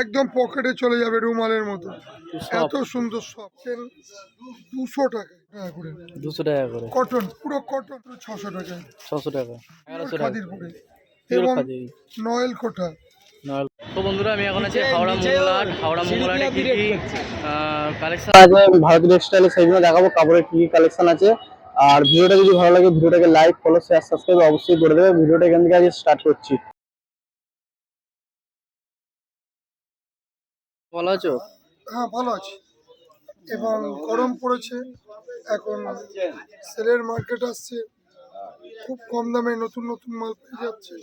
একদম পকেটে চলে যাবে রুমালের মতো। এত সুন্দর সব। চেন দুশো টাকা টাকা করে। দুশো টাকা করে। কটন পুরো কটন পুরো ছশো টাকায় ছশো টাকা। এগারোশো খাদির পরে এবং নয়েল কোঠা। তো বন্ধুরা আমি এখন আছি হাওড়া মঙ্গলহাট হাওড়া মঙ্গলহাটে কি কি কালেকশন আছে ভারত টেক্সটাইলে সেইগুলো দেখাবো কাপড়ের কি কি কালেকশন আছে। আর ভিডিওটা যদি ভালো লাগে ভিডিওটাকে লাইক ফলো শেয়ার সাবস্ক্রাইব অবশ্যই করে দেবে। ভিডিওটা এখান থেকে আজকে স্টার্ট করছি। ভালো আছো? হ্যাঁ ভালো আছে। এবং গরম পড়েছে। এখন সেলের মার্কেট আসছে। খুব কম দামে নতুন নতুন মাল পেয়ে যাচ্ছে।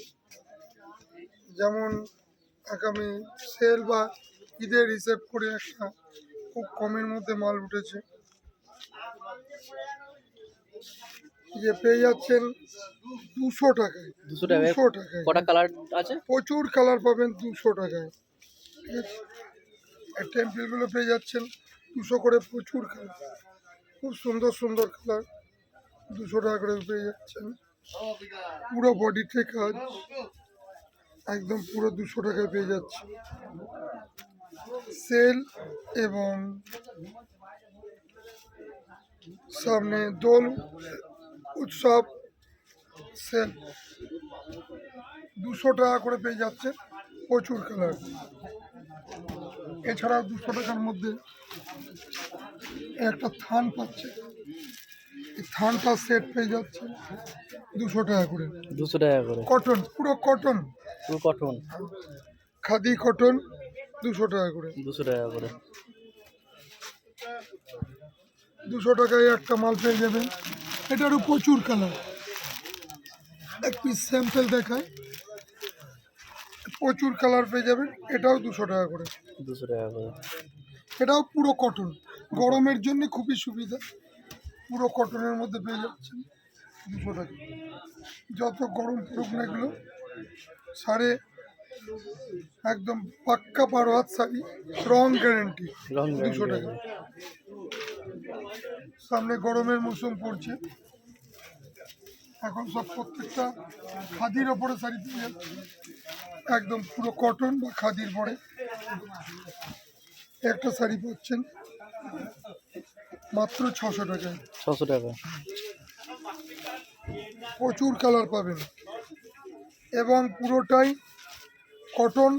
যেমন আগামী সেল বা ঈদের হিসেব করে একটা খুব কমের মধ্যে মাল উঠেছে। যে পেয়ে যাচ্ছেন দুশো টাকায়। দুশো দুশো টাকায়। কটা কালার আছে? প্রচুর কালার পাবেন দুশো টাকায়। ঠিক আছে? আর টেম্পেলগুলো পেয়ে যাচ্ছেন। দুশো করে প্রচুর কালার খুব সুন্দর সুন্দর কালার দুশো টাকা করে পেয়ে যাচ্ছেন। পুরো বডিতে কাজ। একদম পুরো দুশো টাকায় পেয়ে যাচ্ছে সেল এবং সামনে দোল উৎসব সেল দুশো টাকা করে পেয়ে যাচ্ছে প্রচুর কালার এছাড়াও দুশো টাকার মধ্যে একটা থান পাচ্ছে। থানটা সেট পেয়ে যাচ্ছে দুশো টাকা করে। দুশো টাকা করে। কটন পুরো কটন পুরো কটন খাদি কটন দুশো টাকা করে। দুশো টাকা করে। দুশো টাকায় একটা মাল পেয়ে যাবেন। এটারও প্রচুর কালার এক পিস স্যাম্পেল দেখায়। প্রচুর কালার পেয়ে যাবেন। এটাও দুশো টাকা করে। দুশো টাকা করে। এটাও পুরো কটন গরমের জন্য খুবই সুবিধা। পুরো কটনের মধ্যে পেয়ে যাচ্ছেন দুশো টাকা যত গরম পড়ুক না এগুলো সাড়ে একদম পাক্কা বারো হাত শাড়ি রং গ্যারেন্টি দুশো টাকা। সামনে গরমের মৌসুম পড়ছে। এখন সব প্রত্যেকটা খাদির ওপরে শাড়ি পেয়ে যাচ্ছে। একদম পুরো কটন বা খাদির পরে। একটা শাড়ি পাচ্ছেন। মাত্র ছশো টাকায় ছশো টাকা। প্রচুর কালার পাবেন। এবং পুরোটাই কটন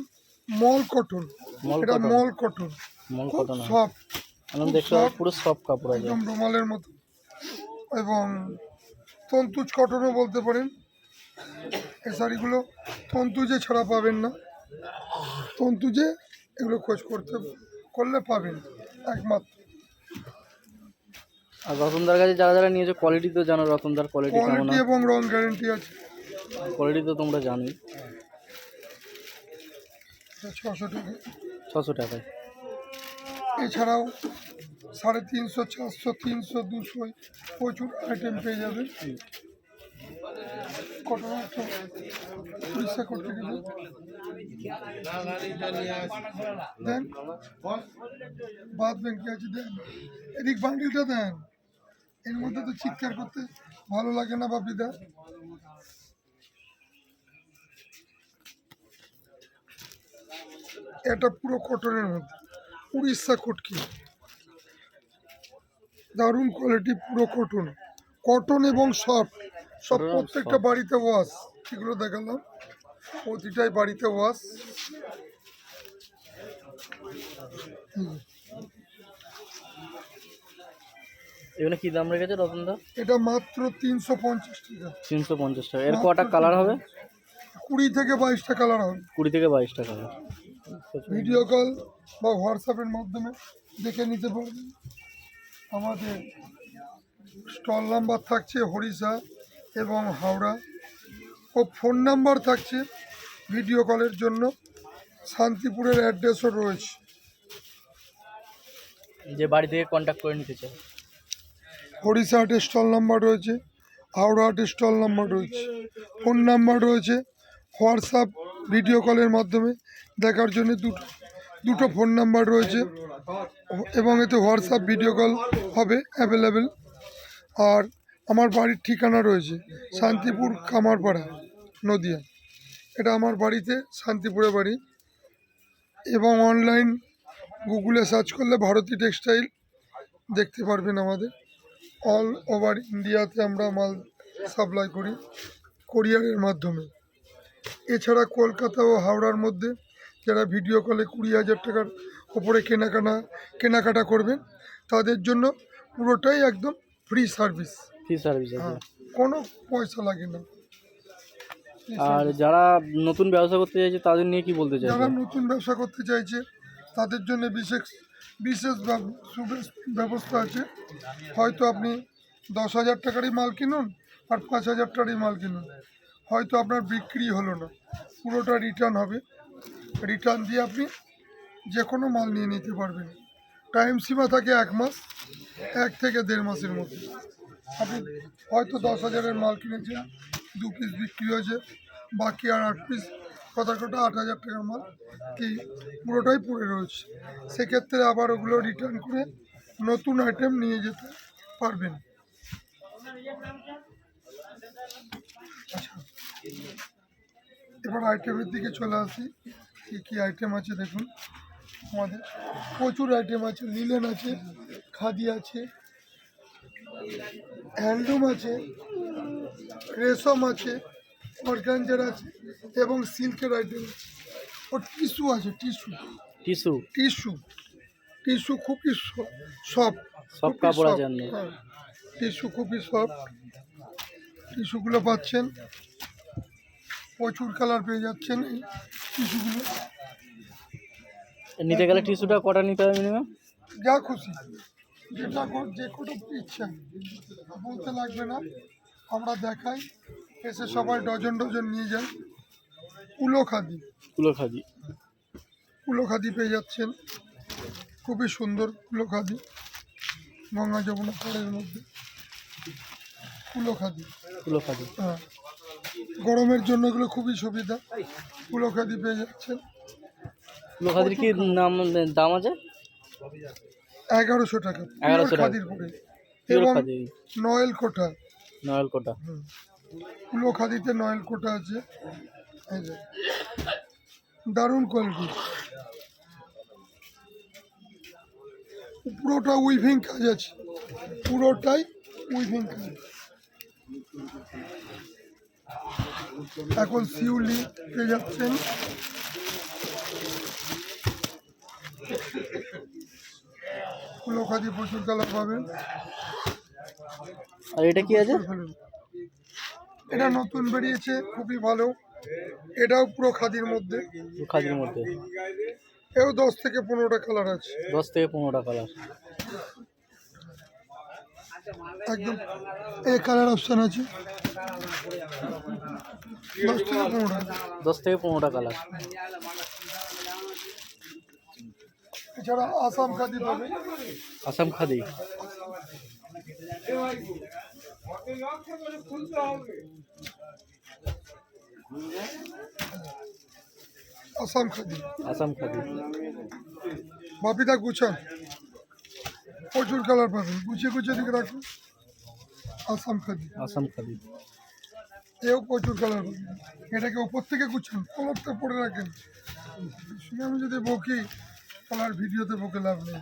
মল কটন। মল এটা কটন। মল কটন। খুব সফট পুরো কাপড় একদম রুমালের মতো। এবং তন্তুজ কটনও বলতে পারেন। এই শাড়িগুলো তন্তুজে ছাড়া পাবেন না। তন্তুজে এগুলো খোঁজ করতে করলে পাবেন একমাত্র। আর রতনদার কাছে যারা যারা নিয়েছে কোয়ালিটি তো জানো রতনদার কোয়ালিটি কেমন কোয়ালিটি এবং রং গ্যারেন্টি আছে। কোয়ালিটি তো তোমরা জানোই। ছশো টাকা। ছশো টাকায়। এছাড়াও সাড়ে তিনশো চারশো তিনশো দুশো প্রচুর আইটেম পেয়ে যাবেন। কটন একটা উড়িষ্যা করতে গেলে দেন বাদ ব্যাংকে আছে দেন এদিক বান্ডিলটা দেন এর মধ্যে তো চিৎকার করতে ভালো লাগে না বাপিদা এটা পুরো কটনের মধ্যে উড়িষ্যা কটকি দারুণ কোয়ালিটি পুরো কটন কটন এবং সফট সব প্রত্যেকটা বাড়িতে ওয়াশ। এগুলো দেখালাম প্রতিটাই বাড়িতে ওয়াশ। এগুলো কি দাম রেখেছে রতনদা এটা মাত্র তিনশো পঞ্চাশ টাকা। তিনশো পঞ্চাশ টাকা। এর কটা কালার হবে? কুড়ি থেকে বাইশটা কালার হবে। কুড়ি থেকে বাইশ টাকা ভিডিও কল বা হোয়াটসঅ্যাপের মাধ্যমে দেখে নিতে পারবেন। আমাদের স্টল নাম্বার থাকছে হরিষা এবং হাওড়া ও ফোন নাম্বার থাকছে ভিডিও কলের জন্য। শান্তিপুরের অ্যাড্রেসও রয়েছে। যে বাড়ি থেকে কন্ট্যাক্ট করে নিতে চাই। হরিষা হাটের স্টল নাম্বার রয়েছে হাওড়া হাটের স্টল নাম্বার রয়েছে ফোন নাম্বার রয়েছে হোয়াটসঅ্যাপ ভিডিও কলের মাধ্যমে দেখার জন্য দুটো দুটো ফোন নাম্বার রয়েছে এবং এতে হোয়াটসঅ্যাপ ভিডিও কল হবে অ্যাভেলেবেল আর আমার বাড়ির ঠিকানা রয়েছে শান্তিপুর কামারপাড়া, নদিয়া। এটা আমার বাড়িতে শান্তিপুরে বাড়ি। এবং অনলাইন গুগলে সার্চ করলে ভারতী টেক্সটাইল দেখতে পারবেন আমাদের। অল ওভার ইন্ডিয়াতে আমরা মাল সাপ্লাই করি কোরিয়ারের মাধ্যমে। এছাড়া কলকাতা ও হাওড়ার মধ্যে যারা ভিডিও কলে কুড়ি হাজার টাকার ওপরে কেনাকাটা কেনাকাটা করবেন, তাদের জন্য পুরোটাই একদম ফ্রি সার্ভিস ফ্রি সার্ভিস আছে। হ্যাঁ কোনো পয়সা লাগে না। আর যারা নতুন ব্যবসা করতে চাইছে তাদের নিয়ে কি বলতে চাই যারা নতুন ব্যবসা করতে চাইছে তাদের জন্য বিশেষ বিশেষ ব্যব- ব্যবস্থা আছে। হয়তো আপনি দশ হাজার টাকারই মাল কিনুন আর পাঁচ হাজার টাকারই মাল কিনুন। হয়তো আপনার বিক্রি হলো না। পুরোটা রিটার্ন হবে। রিটার্ন দিয়ে আপনি যে কোনো মাল নিয়ে নিতে পারবেন। টাইম সীমা থাকে এক মাস এক থেকে দেড় মাসের মধ্যে। আপনি হয়তো দশ হাজারের মাল কিনেছেন দু পিস বিক্রি হয়েছে, বাকি আর আট পিস কথা কথা আট হাজার টাকার মাল কি পুরোটাই পড়ে রয়েছে। সেক্ষেত্রে আবার ওগুলো রিটার্ন করে নতুন আইটেম নিয়ে যেতে পারবেন। আচ্ছা এবার আইটেমের দিকে চলে আসি, কী কী আইটেম আছে দেখুন। আমাদের প্রচুর আইটেম আছে লিলেন আছে, খাদি আছে। হ্যান্ডলুম আছে রেশম আছে অর্গানজার আছে এবং সিল্কের আইটেম। আছে ও টিস্যু আছে টিস্যু। টিস্যু? টিস্যু। টিস্যু খুবই সফট। Soft কাপড় আছে। হ্যাঁ। টিস্যু খুবই সফট। টিস্যুগুলো পাচ্ছেন। প্রচুর কালার পেয়ে যাচ্ছেন এই টিস্যুগুলো। নিতে গেলে টিস্যুটা কটা নিতে হবে মিনিমাম? যা খুশি। যেটা যে কোনো ইচ্ছা বলতে লাগবে না আমরা দেখাই এসে সবাই ডজন ডজন নিয়ে যান। কুলো খাদি। কুলো খাদি। কুলো খাদি পেয়ে যাচ্ছেন। খুবই সুন্দর কুলো খাদি। গঙ্গা যমুনা পাড়ের মধ্যে। কুলো খাদি। কুলো খাদি। হ্যাঁ। গরমের জন্য এগুলো খুবই সুবিধা। কুলো খাদি পেয়ে যাচ্ছেন। কুলো খাদির কি নাম দাম আছে? এগারোশো টাকা 1100 পিওর খাদির পরে এবং নয়েল কোটা। নয়াল কোটা। কুলো খাদিতে নয়েল কোটা আছে। দারুণ কোয়ালিটি। পুরোটা উইভিং কাজ আছে। পুরোটাই উইভিং কাজ। এখন শিউলি পেয়ে যাচ্ছেন। কুলো খাদি প্রচুর কালার পাবেন। আর এটা কি আছে? এটা নতুন বেরিয়েছে খুবই ভালো। এটাও পুরো খাদির মধ্যে। খাদির মধ্যে। এও দশ থেকে পনেরোটা কালার আছে। দশ থেকে পনেরোটা কালার। একদম এই কালার অপশান আছে। দশ থেকে পনেরোটা। দশ থেকে পনেরোটা কালার। এছাড়া আসাম খাদি পাবে। আসাম খাদি। আসাম খাদি। আসাম খাদি। বাপিদা গুছান। প্রচুর কালার পাবেন গুছিয়ে গুছিয়ে দিকে রাখুন। আসাম খাদি। আসাম খাদি। এও প্রচুর কালার পাবেন এটাকে উপর থেকে গুছান। কলারটা পরে রাখেন। শুনে আমি যদি বকি কালার ভিডিওতে বকে লাভ নেই।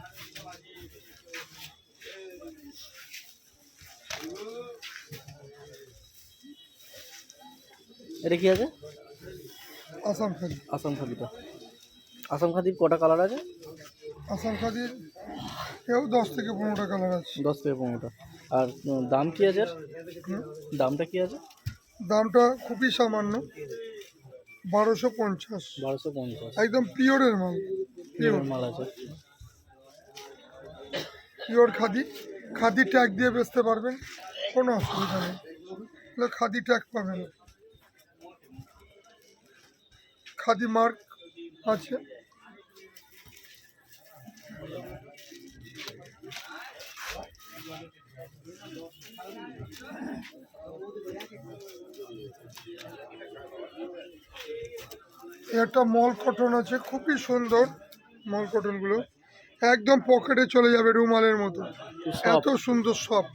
এটা কি আছে? আসাম খাদি। আসাম খাদিটা। আসাম খাদির কটা কালার আছে? আসাম খাদির এও দশ থেকে পনেরোটা কালার আছে। দশ থেকে পনেরোটা। আর দাম কি আছে দামটা কি আছে? দামটা খুবই সামান্য। বারোশো পঞ্চাশ। বারোশো পঞ্চাশ। একদম পিওরের মাল। মাল আছে? পিওর খাদি। খাদি ট্যাগ দিয়ে বেচতে পারবেন কোনো অসুবিধা নেই। খাদি ট্যাগ পাবেন। খাদি মার্ক আছে। একটা মল কটন আছে খুবই সুন্দর। মল কটনগুলো একদম পকেটে চলে যাবে রুমালের মতো। এত সুন্দর সফট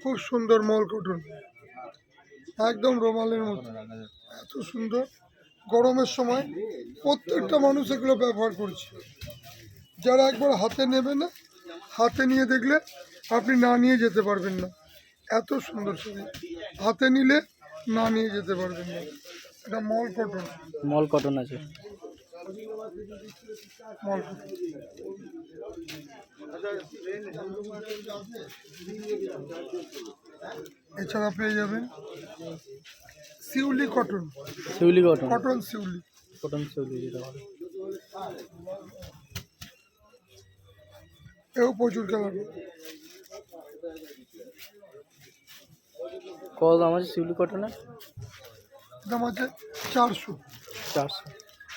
খুব সুন্দর মল কটন একদম রুমালের মতো। এত সুন্দর। গরমের সময় প্রত্যেকটা মানুষ এগুলো ব্যবহার করছে। যারা একবার হাতে নেবে না হাতে নিয়ে দেখলে আপনি না নিয়ে যেতে পারবেন না। এত সুন্দর শাড়ি হাতে নিলে না নিয়ে যেতে পারবেন না। এটা মল কটন মল কটন আছে। এছাড়া পেয়ে যাবেন Shiuli cotton. Shiuli cotton. Cotton Shiuli. Cotton Shiuli যেটা এও প্রচুর কালার। কত দাম আছে শিউলি কটনের? দাম আছে চারশো। চারশো।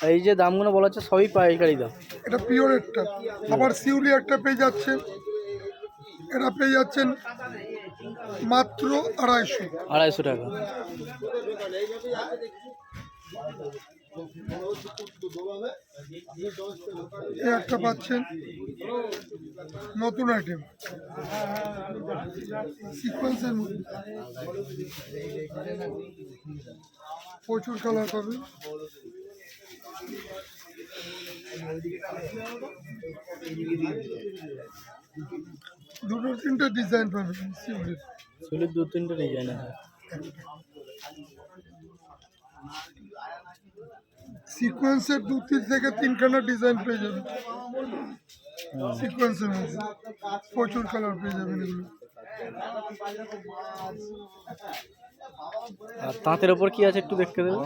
এই যে দামগুলো বলা হচ্ছে সবই পাইকারি দাম। এটা পিওর একটা। আবার শিউলি একটা পেয়ে যাচ্ছে এটা পেয়ে যাচ্ছেন মাত্র আড়াইশো। আড়াইশো টাকা। একটা পাচ্ছেন নতুন আইটেম সিকোয়েন্সের মধ্যে। প্রচুর কালার পাবে দুটো তিনটে ডিজাইন শিউলির শিউলির দু তিনটে ডিজাইন আছে। সিকোয়েন্সের দু তিন থেকে তিনখানা ডিজাইন পেয়ে যাবেন সিকোয়েন্সের মধ্যে। প্রচুর কালার পেয়ে যাবেন এগুলো। আর তাঁতের ওপর কি আছে একটু দেখতে দেবো